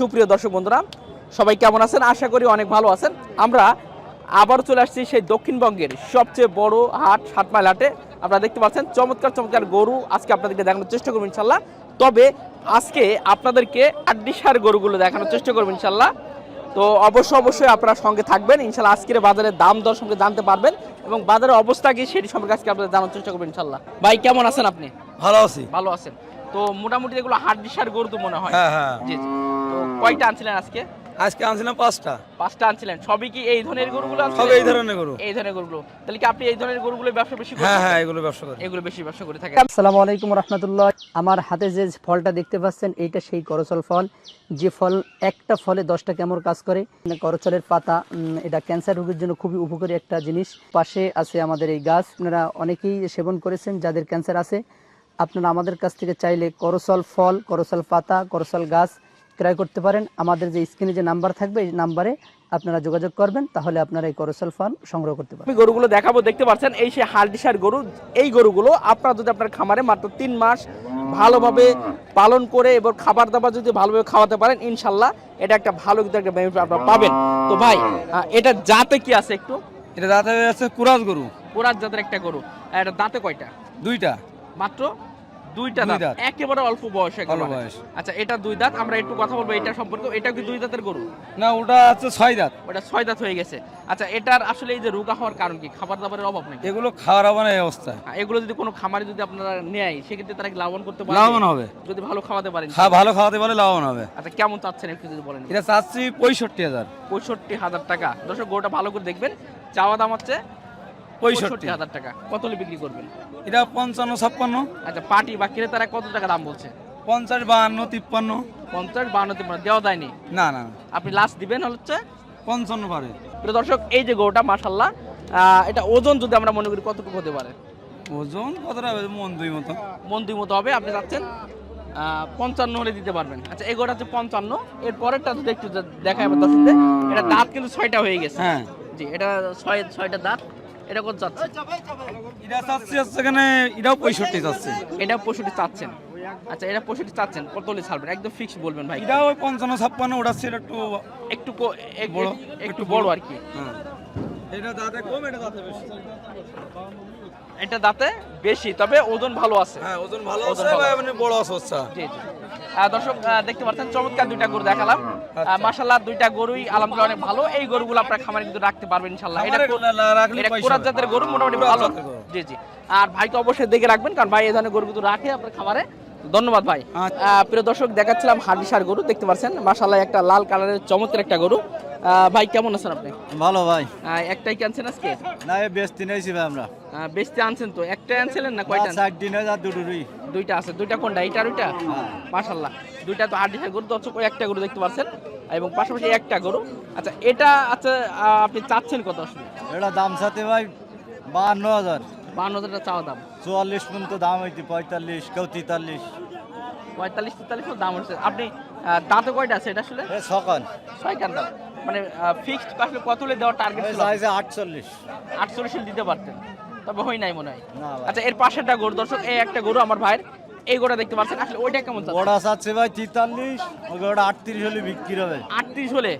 সুপ্রিয় দর্শক বন্ধুরা সবাই কেমন আছেন? আশা করি অনেক ভালো আছেন। আমরা আবার চলে আসছি সেই দক্ষিণবঙ্গের সবচেয়ে বড় হাট সাত মাইল হাটে। আপনারা দেখতে পাচ্ছেন চমৎকার চমৎকার গরু আজকে আপনাদেরকে দেখানোর চেষ্টা করব ইনশাল্লাহ। তবে আজকে আপনাদেরকে আড্ডিসার গরুগুলো দেখানোর চেষ্টা করব ইনশাল্লাহ। তো অবশ্যই অবশ্যই আপনারা সঙ্গে থাকবেন। ইনশাল্লাহ আজকের বাজারের দাম দর সঙ্গে জানতে পারবেন এবং বাজারের অবস্থা কি সেটি সম্পর্কে আজকে আপনাদের জানার চেষ্টা করবেন ইনশাল্লাহ। ভাই কেমন আছেন আপনি? ভালো আছি। ভালো আছেন। তো মোটামুটি এগুলো হাড্ডিসার গরু তো মনে হয়। হ্যাঁ হ্যাঁ। জি জি। তো কয়টা আনছিলেন আজকে? আজকে আনছিলাম পাঁচটা। পাঁচটা আনছিলেন। সবই কি এই ধরনের গরুগুলো সব আনছিলেন? এই ধরনের গরু। এই ধরনের গরুগুলো। তাহলে কি আপনি এই ধরনের গরুগুলো ব্যবসা বেশি করেন হ্যাঁ হ্যাঁ এগুলো ব্যবসা করি। এগুলো বেশি ব্যবসা করে থাকেন। আসসালামু আলাইকুম রহমতুল্লাহ। আমার হাতে যে ফলটা দেখতে পাচ্ছেন এইটা সেই করচল ফল। যে ফল একটা ফলে দশটা কেমন কাজ করে। মানে করচলের পাতা উম, এটা ক্যান্সার রোগের জন্য খুবই উপকারী একটা জিনিস। পাশে আছে আমাদের এই গাছ। আপনারা অনেকেই সেবন করেছেন যাদের ক্যান্সার আছে। আপনারা আমাদের কাছ থেকে চাইলে করচল ফল করচল পাতা করচল গাছ ক্রয় করতে পারেন। আমাদের যে স্ক্রিনে যে নাম্বার থাকবে এই নাম্বারে আপনারা যোগাযোগ করবেন তাহলে আপনারা এই করচল ফল সংগ্রহ করতে পারেন গরুগুলো দেখাবো দেখতে পাচ্ছেন এই সে হালডিসার গরু এই গরুগুলো আপনারা যদি আপনার খামারে মাত্র তিন মাস ভালোভাবে পালন করে এবং খাবার দাবার যদি ভালোভাবে খাওয়াতে পারেন ইনশাল্লাহ এটা একটা ভালো কিন্তু একটা benefit আপনারা পাবেন। তো ভাই এটা জাতে কি আছে একটু? এটা দাঁতে আছে কুরাজ গরু। কোরাত জাতের একটা গরু এটা দাঁতে কয়টা? দুইটা। মাত্র? দুইটা দাঁত। একেবারে অল্প বয়স অল্প বয়স। আচ্ছা এটা দুই দাঁত। আমরা একটু কথা বলব এটা সম্পর্কে। এটা কি দুই দাঁতের গরু? না ওটা আছে ছয় দাঁত। ওটা ছয় দাঁত হয়ে গেছে। আচ্ছা এটার আসলে এই যে রোগা হওয়ার কারণ কি? খাবার দাবারের অভাব নাকি? এগুলো খাওয়ার হবে না এই এগুলো যদি কোনো খামারে যদি আপনারা নেয় সেক্ষেত্রে তারা লাভবান করতে পারে? লাভবান হবে। যদি ভালো খাওয়াতে পারেন খা ভালো খাওয়াতে পারলে লাভবান হবে। আচ্ছা কেমন চাচ্ছেন একটু যদি বলেন। এটা চাচ্ছি পঁয়ষট্টি হাজার। পঁয়ষট্টি হাজার টাকা। দর্শক গরুটা ভালো করে দেখবেন। চাওয়া দাম হচ্ছে পঁয়ষট্টি। হাজার টাকা। কত হলে বিক্রি করবেন? এটা পঞ্চান্ন ছাপ্পান্ন। আচ্ছা পার্টি বা ক্রেতারা কত টাকা দাম বলছে? পঞ্চাশ বাহান্ন তিপ্পান্ন। পঞ্চাশ তিপ্পান্ন দেওয়া দেয়নি না না। না, আপনি লাস্ট দিবেন হচ্ছে পঞ্চান্ন পারে প্রিয় দর্শক এই যে গরুটা মাসাল্লাহ এটা ওজন যদি আমরা মনে করি কতটুকু হতে পারে? ওজন কতটা হবে? মন দুই মতো। মন দুই মতো হবে আপনি যাচ্ছেন আহ, পঞ্চান্ন হলে দিতে পারবেন। আচ্ছা এই গরুটা হচ্ছে পঞ্চান্ন। এর পরেরটা যদি একটু দে- দেখাই আমার দর্শকদের এটা দাঁত কিন্তু ছয়টা হয়ে গেছে। হ্যাঁ। জি এটা ছয় ছয়টা দাঁত। এটা কত চাচ্ছে এটা চাচ্ছি এখানে এটাও পঁয়ষট্টি চাচ্ছে। এটা পঁয়ষট্টি চাচ্ছেন। আচ্ছা এটা পঁয়ষট্টি চাচ্ছেন কত হলে ছাড়বেন? একদম ফিক্স বলবেন ভাই। এটাও পঞ্চান্ন ছাপ্পান্ন ওটা ছিল একটু একটু বড়, একটু বড়। আর কি। হ্যাঁ। এটা দাঁতে কম এটা দাঁতে বেশি। এটা দাঁতে বেশি তবে ওজন ভালো আছে। হ্যাঁ ওজন ভালো আছে। এমনি বড় আছে হচ্ছে। জি জি। দর্শক দেখতে পাচ্ছেন চমৎকার দুইটা গরু দেখালাম। আচ্ছা। মাসাল্লাহ দুইটা গরুই আলহামদুলিল্লাহ অনেক ভালো। এই গরুগুলো আপনার খামারে কিন্তু রাখতে পারবেন ইনশাল্লাহ এটা কোরাত জাতের গরু মোটামুটি ভালো। জি জি। আর ভাইকে অবশ্যই দেখে রাখবেন কারণ ভাই এই ধরনের গরু কিন্তু রাখে আপনার খামারে। ধন্যবাদ ভাই। আচ্ছা। প্রিয় দর্শক দেখাচ্ছিলাম হাডিসার গরু দেখতে পাচ্ছেন? মাসাল্লাহ একটা লাল কালারের চমৎকার একটা গরু। ভাই কেমন আছেন আপনি? ভালো ভাই। একটাই কি আনছেন আজকে? না বেচতে নিয়েছি ভাই আমরা। বেচতে আনছেন তো? একটাই আনছিলেন না কয়টা? ষাট দিন আর দুটোরই। দুইটা আছে। দুইটা কোনটা? এইটা আর ওইটা। মাশাল্লাহ দুইটা তো হাড্ডি গরু দর্শক ওই একটা গরু দেখতে পাচ্ছেন এবং পাশাপাশি একটা গরু। আচ্ছা এটা আচ্ছা আহ, আপনি চাচ্ছেন কত আসলে? এটা দাম সাথে ভাই বাহান্ন হাজার। বান্ন হাজার টাকা চাওয়া দাম। চুয়াল্লিশ পর্যন্ত দাম হইতে পঁয়তাল্লিশ কেউ তেতাল্লিশ পঁয়তাল্লিশ তেতাল্লিশ দাম হচ্ছে। আপনি দাঁতে কয়টা আছে এটা আসলে? এ সকাল ছয় কান দাম মানে ফিক্সড আসলে কত হলে দেওয়ার টার্গেট ছিল? আটচল্লিশ। আটচল্লিশ দিতে পারতেন। তবে হয় নাই মনে হয়। ভাই। আচ্ছা এর পাশেরটা গরু দর্শক এই একটা গরু আমার ভাইয়ের এই গরুটা দেখতে পাচ্ছেন। আসলে ওইটা কেমন চাচ্ছে? ভাই তেতাল্লিশ আটত্রিশ হলে বিক্রি হবে। আটত্রিশ হলে?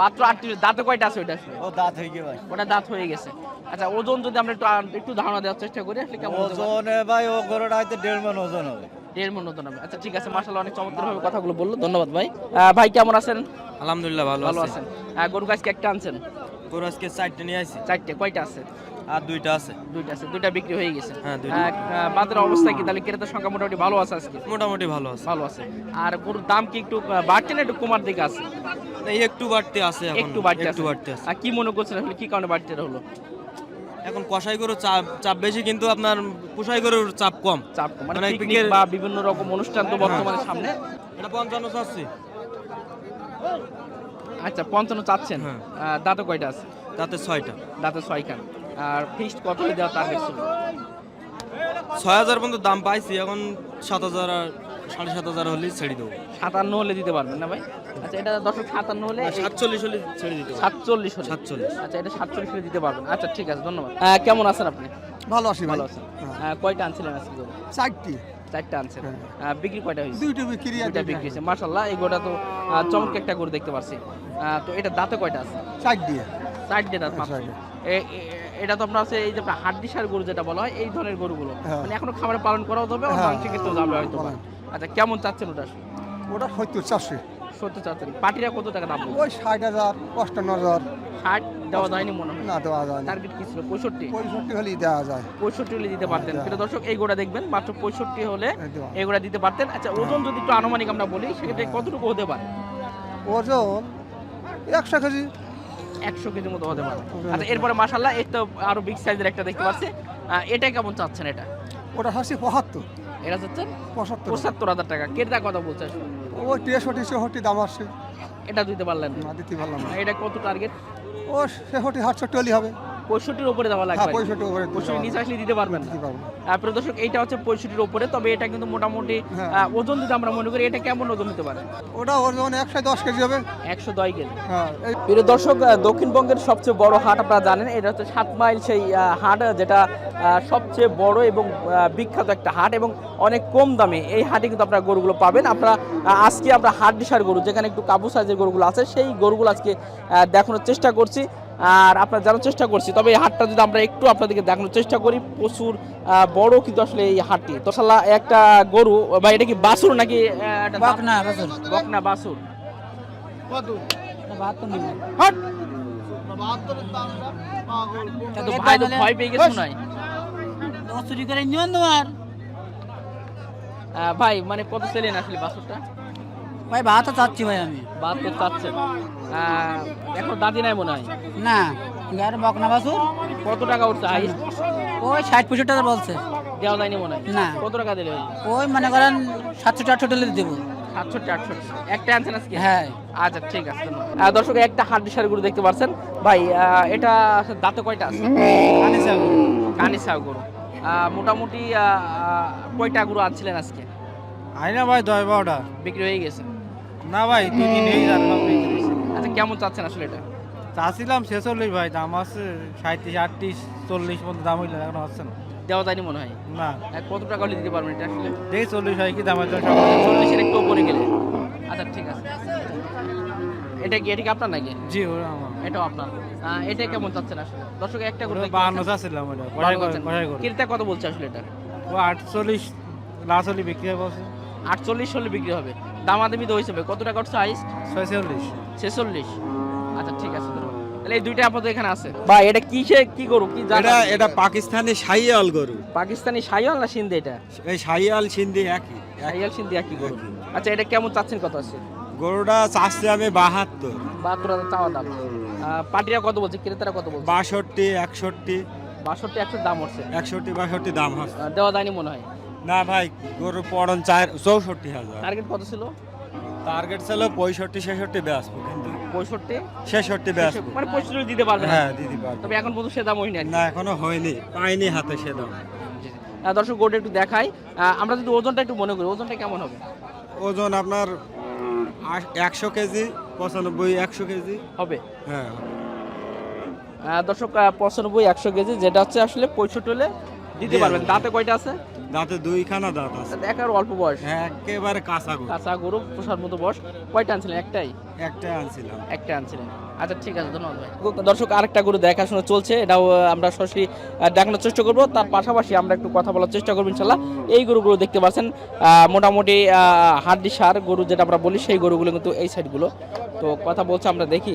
মাত্র আটত্রিশ দাঁতে কয়টা আছে ওইটা ও দাঁত হয়ে গিয়ে ভাই। ওটা দাঁত হয়ে গেছে। আচ্ছা ওজন যদি আমরা একটু একটু ধারণা দেওয়ার চেষ্টা করি আসলে কেমন? ওজনে ভাই ও গরুটা হয়তো দেড় মন ওজন হবে। দেড় মন ওজন হবে। আচ্ছা ঠিক আছে মাশাআল্লাহ অনেক চমৎকার ভাবে কথাগুলো বলল। ধন্যবাদ ভাই। ভাই কেমন আছেন? আলহামদুলিল্লাহ ভালো ভালো আছেন। গরু গাছকে একটা আনছেন? গরু আজকে চারটে নিয়ে আসি। চারটে কয়টা আছে? আর দুইটা আছে। দুইটা আছে দুইটা বিক্রি হয়ে গেছে। হ্যাঁ, দুইটা। বাজারের অবস্থা কি? তাহলে ক্রেতার সংখ্যা মোটামুটি ভালো আছে আজকে? মোটামুটি ভালো আছে। ভালো আছে। আর গরুর দাম কি একটু বাড়ছে না একটু কমার দিকে আছে? একটু বাড়তে আছে এখন। একটু বাড়তে একটু বাড়তে আছে। আর কি মনে করছেন আসলে? কি কারণে বাড়তে হলো? এখন কষাই গরু চাপ চাপ বেশি কিন্তু আপনার কুষাই গরুর চাপ কম। চাপ কম। মানে মানে পিকনিক বা বিভিন্ন রকম অনুষ্ঠান তো বর্তমানে সামনে? এটা পঞ্চান্ন চাচ্ছি। আচ্ছা পঞ্চান্ন চাচ্ছেন। হ্যাঁ। দাঁতে কয়টা আছে? তাতে ছয়টা। দাঁতে ছয় খান আর ফিক্সড কত হলে দেওয়া টার্গেট ছিল? ছয় হাজার পর্যন্ত দাম পাইছি এখন সাত হাজার আর সাড়ে সাত হাজার হলেই ছেড়ে দেবো। সাতান্ন হলে দিতে পারবেন না ভাই? আচ্ছা এটা দশক সাতান্ন হলে সাতচল্লিশ হলে ছেড়ে দিতে। সাতচল্লিশ হলে। সাতচল্লিশ। আচ্ছা এটা সাতচল্লিশ হলে দিতে পারবেন। আচ্ছা ঠিক আছে ধন্যবাদ। কেমন আছেন আপনি? ভালো আছি ভালো আছেন। কয়টা আনছিলেন আজকে? চারটি। চারটা আনছেন। হ্যাঁ। বিক্রি কয়টা হয়েছে? দুইটা বিক্রি দুইটা বিক্রি হয়েছে। মাশাল্লাহ এই গোটা তো চমৎকার একটা গরু দেখতে পাচ্ছি তো এটা দাঁতে কয়টা আছে? চার দিয়ে। চার দিয়ে দাঁত এ- এটা তো আপনার আছে এই যে আপনার হাড্ডিসার গরু যেটা বলা হয় এই ধরনের গরুগুলো। হ্যাঁ। মানে এখনও খাবার পালন করাও যাবে আর হ্যাঁ, ক্ষেত্রেও যাবে হয়তো আচ্ছা কেমন চাচ্ছেন ওটা? ওটা সত্তর চারশো। সত্যি চাচ্ছেন। পাটিরা কত টাকা দাম ওই ষাট হাজার অষ্টান্ন হাজার। ষাট দেওয়া যায়নি মনে হয়? না দেওয়া যায় টার্গেট কি ছিল? পঁয়ষট্টি? পঁয়ষট্টি হলেই দেওয়া যায়। পঁয়ষট্টি হলে দিতে পারতেন। প্রিয় দর্শক এই গোড়া দেখবেন মাত্র পঁয়ষট্টি হলে এই গোড়া দিতে পারতেন। আচ্ছা ওজন যদি একটু আনুমানিক আমরা বলি সেক্ষেত্রে হ্যাঁ। কতটুকু হতে পারে? ওজন একশো কেজি। একশো কেজির মতো হতে পারে। আচ্ছা এরপরে মাসাল্লাহ এই তো আরও বিগ সাইজের একটা দেখতে পাচ্ছি। এটা কেমন চাচ্ছেন এটা? ওটা হাসি পঁচাত্তর। এটা চাচ্ছেন? পঁচাত্তর। পঁচাত্তর হাজার টাকা। কেটে কথা বলছে? আসলে? ও তেষট্টি চৌষট্টি দাম আসছে। এটা দিতে পারলেন না। না দিতে পারলাম না। এটা কত টার্গেট ও ছেষট্টি সাতষট্টি হলেই হবে। পঁয়ষট্টির উপরে দেওয়া হ্যাঁ লাগবে পঁয়ষট্টি উপরে পঁয়ষট্টি নিচে আসলে দিতে পারবেন দর্শক এইটা হচ্ছে পঁয়ষট্টির উপরে তবে এটা কিন্তু মোটামুটি হ্যাঁ। ওজন যদি আমরা মনে করি এটা কেমন ওজন হতে পারে? ওটা ওজন একশো দশ কেজি হবে। একশো দশ কেজি। হ্যাঁ প্রিয় দর্শক দক্ষিণবঙ্গের সবচেয়ে বড় হাট আপনারা জানেন এটা হচ্ছে সাত মাইল সেই হাট যেটা সবচেয়ে বড় এবং বিখ্যাত একটা হাট এবং অনেক কম দামে এই হাটে কিন্তু আপনারা গরুগুলো পাবেন। আপনারা আজকে আমরা হাট দিশার গরু যেখানে একটু কাবু সাইজের গরুগুলো আছে সেই গরুগুলো আজকে দেখানোর চেষ্টা করছি। আর আপনারা জানার চেষ্টা করছি তবে এই হাটটা যদি আমরা একটু আপনাদেরকে দেখানোর চেষ্টা করি প্রচুর বড় কিন্তু আসলে এই হাটটি। তো সাল্লাহ একটা গরু বা এটা কি বাছুর নাকি বকনা বকনা তো ভাই তো ভয় পেয়ে গেছো নাই? চুরি করে নিও তোমার আহ, ভাই মানে কত ছিলেন আসলে বাছুরটা? ভাই বাহাত্তর চাচ্ছি ভাই আমি। বাহাত্তর চাচ্ছেন। আহ, এখন দাদি নাই মনে হয়? না বকনা বাছুর। কত টাকা উঠছে? হাই ওই ষাট পঁয়ষট্টি টাকা বলছে। দেওয়া যায়নি মনে হয়? না। কত টাকা দিলে ওই মনে করেন সাতষট্টি আটষট্টি দেবো। সাতষট্টি আটষট্টি। একটা আনছেন আজকে হ্যাঁ। আচ্ছা ঠিক আছে। দর্শক একটা গরু দেখতে পাচ্ছেন। ভাই এটা দাঁতে কয়টা আছে? গরু। মোটামুটি কয়টা গরু আনছিলেন আজকে? আইনা ভাই দশ বারোটা। বিক্রি হয়ে গেছে। না ভাই দুই দিন এই। আচ্ছা কেমন চাচ্ছেন আসলে এটা? চাচ্ছিলাম ছেচল্লিশ ভাই দাম আছে সাঁত্রিশ আটত্রিশ চল্লিশ পর্যন্ত দাম হইলে এখন হচ্ছে না। দেওয়া যায়নি মনে হয়? না। কত টাকা হলে দিতে পারবেন এটা আসলে? দেখি চল্লিশ হয় কি দাম আছে চল্লিশের একটু উপরে গেলে। আচ্ছা ঠিক আছে। এটা কি এটা কি আপনার নাকি? জি ওরা আমার। এটাও আপনার। এটা কেমন চাচ্ছেন আসলে? দর্শক একটা করে বাহান্ন চাচ্ছিলাম ওটা। ক্রেতা কত বলছে আসলে এটা? ও আটচল্লিশ লাস্ট হলে বিক্রি বলছে। আটচল্লিশ হলে বিক্রি হবে। দামাদামি তো হিসেবে কত টাকা উঠছে হাইস্ট ছয়চল্লিশ। ছেচল্লিশ। আচ্ছা ঠিক আছে তাহলে এই দুইটা আপাতত এখানে আছে। বা এটা কিসে কি গরু? কি জাত? এটা এটা পাকিস্তানি শাহিয়াল গরু। পাকিস্তানি না সিন্ধি এটা? এই শাহিয়াল সিন্ধি একই সিন্ধি একই গরু। আচ্ছা এটা কেমন চাচ্ছেন কত আছে? গরুটা চাচ্ছে আমি বাহাত্তর। বাহাত্তর হাজার চাওয়া দাম। আহ, পাটিরা কত বলছে? ক্রেতারা কত বলছে? বাষট্টি একষট্টি। বাষট্টি একশো দাম উঠছে একষট্টি বাষট্টি দাম হচ্ছে। দেওয়া যায়নি মনে হয়? না ভাই গরু পড়ন চার চৌষট্টি হাজার। টার্গেট কত ছিল? টার্গেট ছিল পঁয়ষট্টি ছেষট্টি ব্যাস কিন্তু পঁয়ষট্টি? ছেষট্টি বেসবো মানে পঁয়ষট্টি দিতে পারবে হ্যাঁ পারব তবে এখন পর্যন্ত সে দাম হয়নি না এখনও হয়নি। পাইনি হাতে সে দাম। দর্শক গোটা একটু দেখাই। আমরা যদি ওজনটা একটু মনে করি ওজনটা কেমন হবে? ওজন আপনার একশো কেজি পঁচানব্বই একশো কেজি। হবে? হ্যাঁ। দর্শক পঁচানব্বই একশো কেজি যেটা হচ্ছে আসলে পঁয়ষট্টি হলে দিতে পারবেন। দাঁতে কয়টা আছে? দাঁতে দুইখানা দাঁত আছে। দেখার অল্প বয়স। হ্যাঁ একেবারে কাঁচা গরু। কাঁচা গরু পোষার মতো বয়স। কয়টা আনছিলেন? একটাই? একটাই আনছিলাম। একটা আনছিলেন। আচ্ছা ঠিক আছে ধন্যবাদ ভাই। দর্শক আরেকটা গরু দেখাশোনা চলছে। এটাও আমরা সরাসরি দেখানোর চেষ্টা করব। তার পাশাপাশি আমরা একটু কথা বলার চেষ্টা করব ইনশাল্লাহ এই গরুগুলো দেখতে পাচ্ছেন মোটামুটি হাড্ডি সার গরু যেটা আমরা বলি সেই গরুগুলো কিন্তু এই সাইডগুলো তো কথা বলছে আমরা দেখি।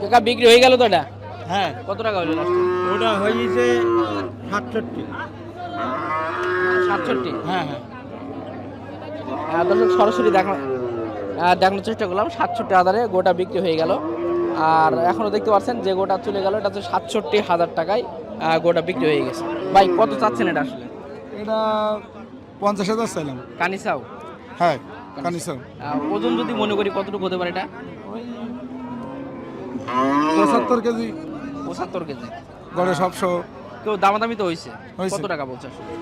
কাকা বিক্রি হয়ে গেল তো এটা? হ্যাঁ। কত টাকা হলো ওটা হয়েছে সাতষট্টি। সাতষট্টি? হ্যাঁ হ্যাঁ। দর্শক সরাসরি দেখা দেখানোর চেষ্টা করলাম। সাতষট্টি হাজারে গোটা বিক্রি হয়ে গেল। আর এখনও দেখতে পাচ্ছেন যে গোটা চলে গেল এটা হচ্ছে সাতষট্টি হাজার টাকায় গোটা বিক্রি হয়ে গেছে। ভাই কত চাচ্ছেন এটা আসলে? এটা পঞ্চাশ হাজার চাইলাম। কানিসাও? হ্যাঁ কানিসা আহ, ওজন যদি মনে করি কতটুকু হতে পারে এটা? পঁচাত্তর কেজি। পঁচাত্তর কেজি। গড়ে সবশো কেউ দামাদামি তো হয়েছে হয়েছে। কত টাকা বলছে আসলে?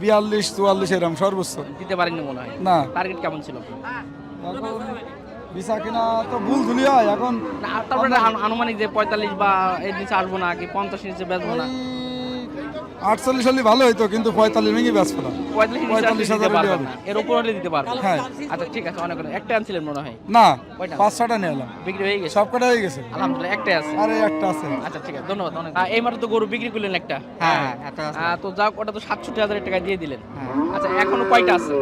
বিয়াল্লিশ চুয়াল্লিশ এরম সর্বোচ্চ। দিতে পারেননি মনে হয়? না। টার্গেট কেমন ছিল? এখন বিসা কিনা তো ভুল ধুলি হয়। এখন তারপরে আনুমানিক যে পঁয়তাল্লিশ বা এর নিচে আসব না কি পঞ্চাশ নিচে বেচবো না? আটচল্লিশ হলে ভালো হইতো কিন্তু পঁয়তাল্লিশ ভেঙে ব্যস্ত না। পঁয়তাল্লিশ হাজার এর উপর হলে দিতে পারবেন হ্যাঁ। আচ্ছা ঠিক আছে অনেক একটা আনছিলেন মনে হয়? না পাঁচ ছটা নিয়ে এলাম। বিক্রি হয়ে গেছে? সব কটা হয়ে গেছে। আলহামদুলিল্লাহ একটাই আছে। আর এই একটা আছে। আচ্ছা ঠিক আছে ধন্যবাদ অনেক। আহ, এইমাত্র তো গরু বিক্রি করলেন একটা। হ্যাঁ তো যাক ওটা তো সাতষট্টি হাজার টাকা দিয়ে দিলেন। আচ্ছা এখনও কয়টা আছে?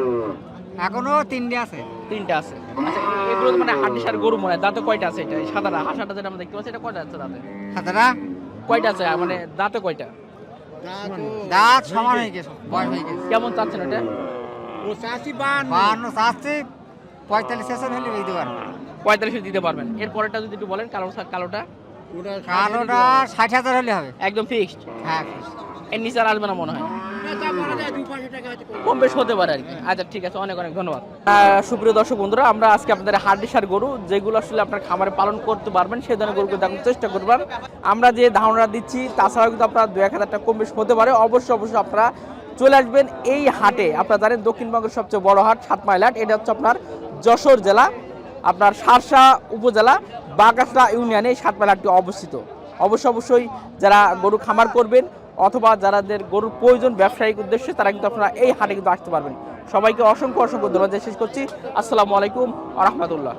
এখনও তিনটে আছে। তিনটা আছে। আচ্ছা এগুলো তো মানে গরু মনে হয়। দাঁতে কয়টা আছে এটা? এই সাদাটা হাসাটা যেটা আমরা দেখতে পাচ্ছি এটা কয়টা আছে দাঁতে? কয়টা আছে? মানে দাঁতে কয়টা? দাঁত সমান হয়ে গেছে বয়স হয়ে গেছে। কেমন চাচ্ছেন এটা? বাহান্ন। চাচ্ছি পঁয়তাল্লিশ সেশন হলে দিতে পারবেন। পঁয়তাল্লিশে দিতে পারবেন। এর পরেরটা যদি একটু বলেন কালো কালোটা? কালোটা ষাট হাজার হলে হবে। একদম ফিক্সড হ্যাঁ এর নিচে আর আসবে না মনে হয়? কম বেশ হতে পারে আর কি। আচ্ছা ঠিক আছে, অনেক অনেক ধন্যবাদ। সুপ্রিয় দর্শক বন্ধুরা, আমরা আজকে আপনাদের হাড্ডি গরু, যেগুলো আসলে আপনার খামারে পালন করতে পারবেন, সেই ধরনের গরুকে দেখানোর চেষ্টা করবেন। আমরা যে ধারণা দিচ্ছি, তাছাড়াও কিন্তু আপনার দু এক হাজার টাকা কম বেশ হতে পারে। অবশ্যই অবশ্যই আপনারা চলে আসবেন এই হাটে। আপনারা জানেন দক্ষিণবঙ্গের সবচেয়ে বড় হাট সাত মাইল হাট। এটা হচ্ছে আপনার যশোর জেলা, আপনার সারসা উপজেলা বাগাসরা ইউনিয়নে এই সাত মাইল হাটটি অবস্থিত। অবশ্য অবশ্যই যারা গরু খামার করবেন অথবা যারাদের গরুর প্রয়োজন ব্যবসায়িক উদ্দেশ্যে, তারা কিন্তু আপনারা এই হাটে কিন্তু আসতে পারবেন। সবাইকে অসংখ্য অসংখ্য ধন্যবাদ। শেষ করছি। আসসালামু আলাইকুম আ রহমতুল্লাহ।